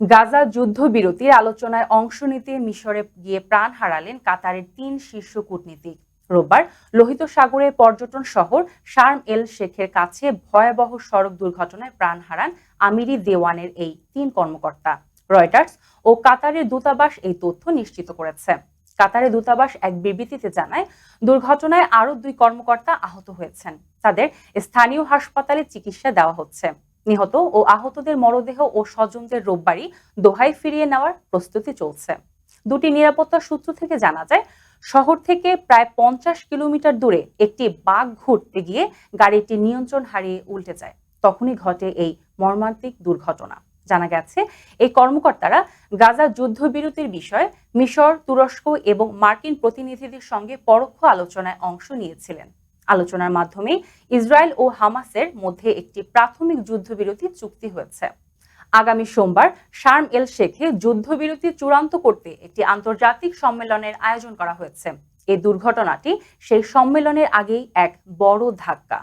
গাজা যুদ্ধবিরতির আলোচনায় অংশ নিতে মিশরে গিয়ে প্রাণ হারালেন কাতারের তিন শীর্ষ কূটনীতিক। রোববার লোহিত সাগরের পর্যটন শহর শার্ম এল শেখের কাছে ভয়াবহ সড়ক দুর্ঘটনায় প্রাণ হারান আমিরি দেওয়ানের এই তিন কর্মকর্তা। রয়টার্স ও কাতারের দূতাবাস এই তথ্য নিশ্চিত করেছে। কাতারের দূতাবাস এক বিবৃতিতে জানায়, দুর্ঘটনায় আরও দুই কর্মকর্তা আহত হয়েছেন। তাদের স্থানীয় হাসপাতালে চিকিৎসা দেওয়া হচ্ছে। নিহত ও আহতদের মরদেহ ও স্বজনদের রোববারই দোহায় ফিরিয়ে নেওয়ার প্রস্তুতি চলছে। দুটি নিরাপত্তা সূত্র থেকে জানা যায়, শহর থেকে প্রায় পঞ্চাশ কিলোমিটার দূরে একটি বাঘ ঘুরতে গিয়ে গাড়িটি নিয়ন্ত্রণ হারিয়ে উল্টে যায়। তখনই ঘটে এই মর্মান্তিক দুর্ঘটনা। জানা গেছে, এই কর্মকর্তারা গাজা যুদ্ধবিরতির বিষয়ে মিশর, তুরস্ক এবং মার্কিন প্রতিনিধিদের সঙ্গে পরোক্ষ আলোচনায় অংশ নিয়েছিলেন। আলোচনার মাধ্যমে ইসরায়েল ও হামাসের মধ্যে একটি প্রাথমিক যুদ্ধবিরতি চুক্তি হয়েছে। আগামী সোমবার শার্ম এল শেখে যুদ্ধবিরতি চূড়ান্ত করতে একটি আন্তর্জাতিক সম্মেলনের আয়োজন করা হয়েছে। এই দুর্ঘটনাটি সেই সম্মেলনের আগেই এক বড় ধাক্কা।